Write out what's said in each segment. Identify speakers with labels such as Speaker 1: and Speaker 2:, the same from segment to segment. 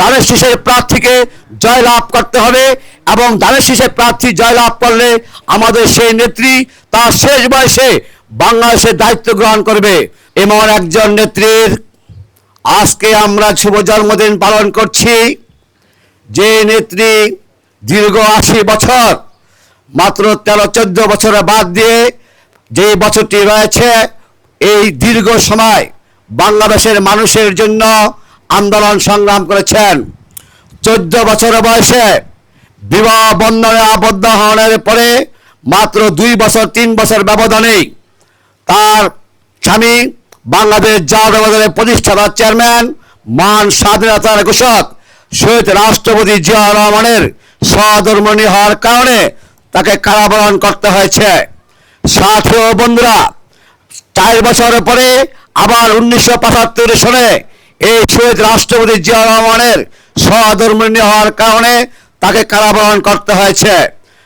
Speaker 1: ধানের শীষের প্রার্থীকে জয়লাভ করতে হবে এবং ধানের শীষের প্রার্থী জয়লাভ করলে আমাদের সেই নেত্রী তার শেষ বয়সে বাংলাদেশের দায়িত্ব গ্রহণ করবে। এমন একজন নেত্রীর আজকে আমরা শুভ জন্মদিন পালন করছি। যে নেত্রী দীর্ঘ আশি বছর, মাত্র তেরো, চোদ্দ বছরে বাদ দিয়ে যে বছরটি রয়েছে, এই দীর্ঘ সময় বাংলাদেশের মানুষের জন্য আন্দোলন সংগ্রাম করেছেন। চোদ্দ বছর বয়সে বিবাহ বন্ধনে আবদ্ধ হওয়ার পরে মাত্র দুই বছর, তিন বছর ব্যবধানেই তার স্বামী বাংলাদেশ জাতীয়তাবাদের প্রতিষ্ঠাতা চেয়ারম্যান মান স্বাধীনতার ঘোষক, শহীদ রাষ্ট্রপতি জিয়া রহমানের সহধর্মণী হওয়ার কারণে তাকে কারাবরণ করতে হয়েছে। সাথী বন্ধুরা, চার বছর পরে আবার উনিশশো পঁচাত্তর সনে এই শহীদ রাষ্ট্রপতি জিয়া রহমানের সহধর্মণী হওয়ার কারণে তাকে কারাবরণ করতে হয়েছে।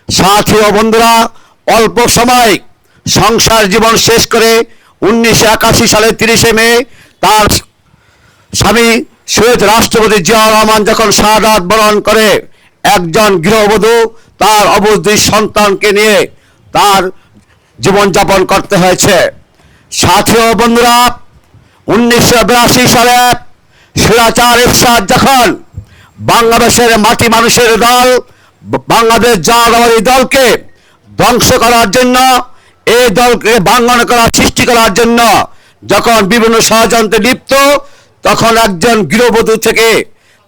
Speaker 1: সাথী ও বন্ধুরা, অল্প সময় সংসার জীবন শেষ করে উনিশশো একাশি সালে তিরিশে মে তার স্বামী শহীদ রাষ্ট্রপতি জিয়া রহমান যখন শাহাদাত বরণ করে একজন গৃহবধূ তার দুই সন্তানকে নিয়ে তার জীবনযাপন করতে হয়েছে। সাথী ও বন্ধুরা, উনিশশো বিরাশি সালে সুরাচার ইরশাদ যখন বাংলাদেশের মাটি মানুষের দল, বাংলাদেশ জাতীয়তাবাদী দলকে ধ্বংস করার জন্য এই দলকে বাঙ্গন করার, সৃষ্টি করার জন্য যখন বিভিন্ন ষড়যন্ত্রে লিপ্ত, তখন একজন গৃহবধূ থেকে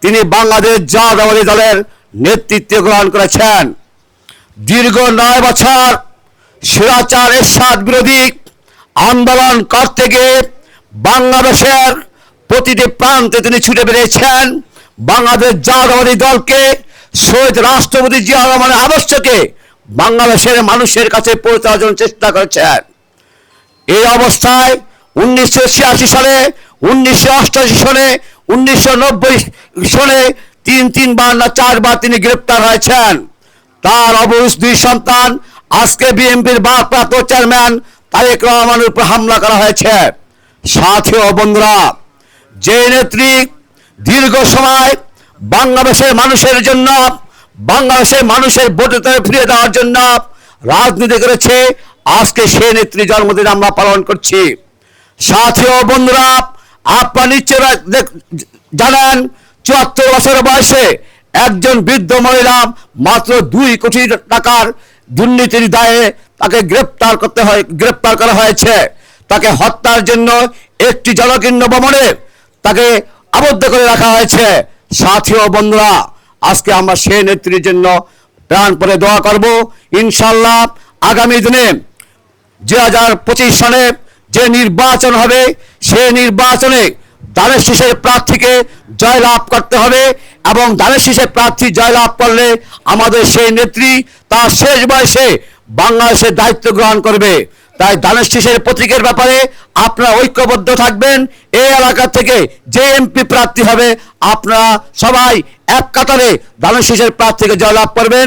Speaker 1: তিনি বাংলাদেশ জাতীয়তাবাদী দলের নেতৃত্ব গ্রহণ করেছেন। দীর্ঘ নয় বছর সুরাচার এরশাদ বিরোধী আন্দোলন করতে গিয়ে বাংলাদেশের প্রতিটি প্রান্তে তিনি ছুটে বেরিয়েছেন। বাংলাদেশ জাতীয়তাবাদী দলকে, শহীদ রাষ্ট্রপতি জিয়া রহমানের আদর্শকে বাংলাদেশের মানুষের কাছে পৌঁছানোর জন্য চেষ্টা করেছেন। এই অবস্থায় উনিশশো ছিয়াশি সালে, উনিশশো অষ্টাশি সনে উনিশশো নব্বই সনে তিন তিনবার না চারবার তিনি গ্রেপ্তার হয়েছেন। তার অবুজ দুই সন্তান, আজকে বিএনপির ভারপ্রাপ্ত চেয়ারম্যান তারেক রহমানের উপর হামলা করা হয়েছে। সাথী বন্ধুরা যে নেত্রী দীর্ঘ সময় বাংলাদেশের মানুষের জন্য, বাংলাদেশের মানুষের ভোটে ফিরিয়ে দেওয়ার জন্য রাজনীতি করেছে, আজকে সেই নেত্রী জন্মদিন আমরা পালন করছি। সাথী ও বন্ধুরা, আপনারা নিশ্চয় জানেন, চুয়াত্তর বছর বয়সে একজন বৃদ্ধ মহিলা মাত্র দুই কোটি টাকার দুর্নীতির দায়ে তাকে গ্রেপ্তার করতে হয় গ্রেপ্তার করা হয়েছে। তাকে হত্যার জন্য একটি জলকীর্ণ ভবনে তাকে আবদ্ধ করে রাখা হয়েছে। সাথী ও বন্ধুরা, আজকে আমরা সেই নেত্রীর জন্য প্রাণ পরে দোয়া করব। ইনশাল্লাহ আগামী দিনে দু হাজার পঁচিশ সালে যে নির্বাচন হবে, সেই নির্বাচনে দানের শীষের প্রার্থীকে জয়লাভ করতে হবে এবং দানের শীষের প্রার্থী জয়লাভ করলে আমাদের সেই নেত্রী তার শেষ বয়সে বাংলাদেশের দায়িত্ব গ্রহণ করবে। তাই দানেশ শীষের প্রতীকের ব্যাপারে আপনারা ঐক্যবদ্ধ থাকবেন। এই এলাকা থেকে যে এমপি প্রার্থী হবে, আপনারা সবাই এক কাতারে দানেশ শীষের প্রার্থীকে জয়লাভ করবেন।